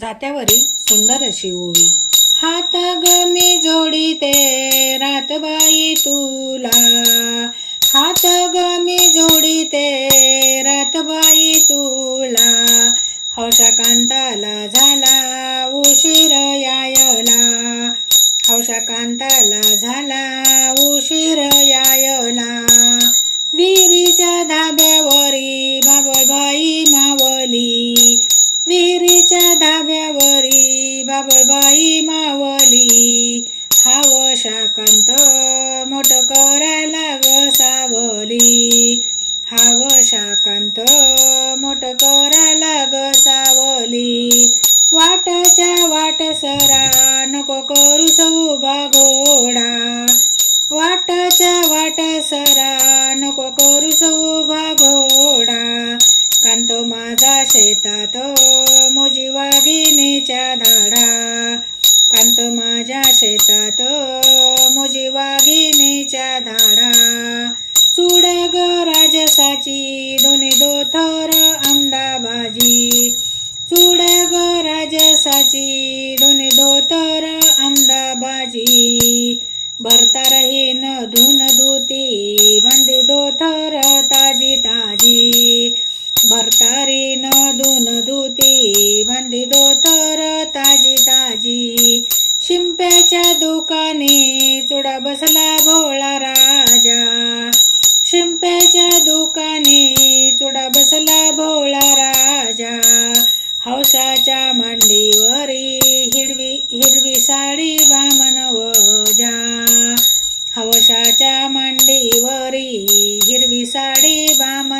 जात्यावरील सुंदर अशी ओवी हात गमी जोडीते रातबाई तुला. हात गमी जोडीते रातबाई तुला. हौशा कांताला झाला उशीर यायला. हौशा कांताला झाला धाब्यावरी बाबळबाई मावली. हाव शाकांत मोठ करायला ग सावली. हाव शाकांत मोठ करायला ग सावली. वाटच्या वाट सरा नको करू उभा घोडा वाटच्या वाट सरा नको करू उभा घोडा वाघिणीच्या धाडा. कांत माझ्या शेतात मोजी वाघिणीच्या धाडा. चुड्या ग राजसाची दोन्ही दोथर आमदाबाजी चुड्या ग राजसाची शिंप्याच्या दुकाने चुडा बसला भोळा राजा. शिंप्याच्या दुकाने चुडा बसला भोळा राजा. हौशाच्या मांडीवरी हिरवी हिरवी साडी भामनवजा हौशाच्या मांडीवरी हिरवी साडी बामन